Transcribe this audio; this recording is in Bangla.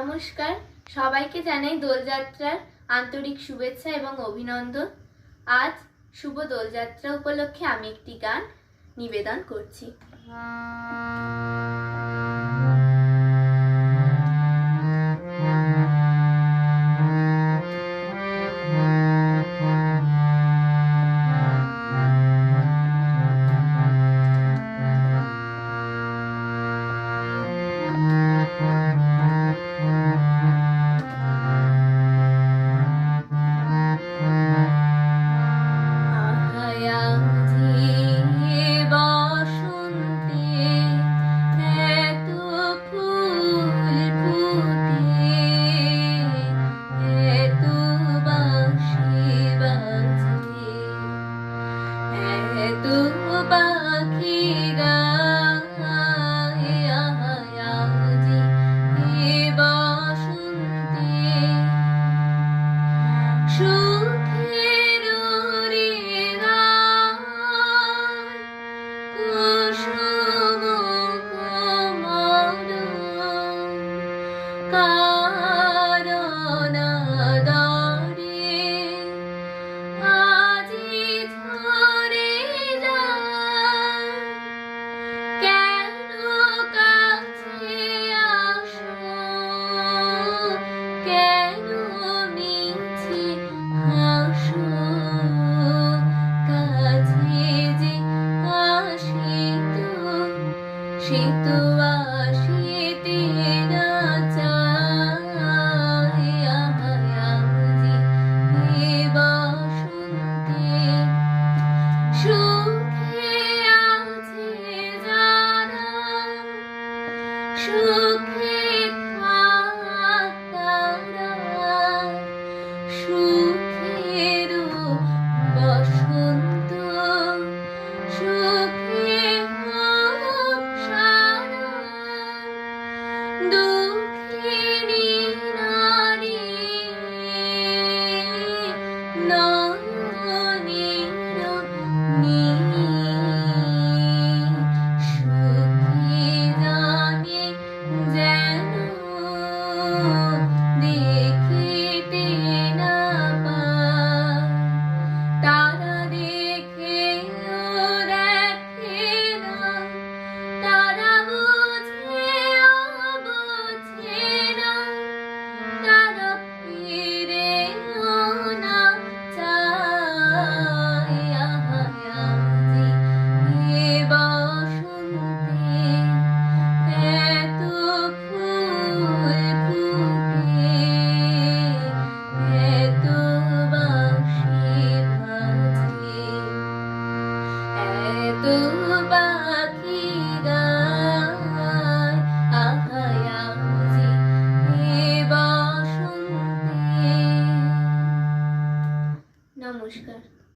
নমস্কার। সবাইকে জানাই দোলযাত্রার আন্তরিক শুভেচ্ছা এবং অভিনন্দন। আজ শুভ দোলযাত্রা উপলক্ষে আমি একটি গান নিবেদন করছি। সুখের রে सर्वाशीतेन তো পাখি গায় আহায়াজি নমস্কার।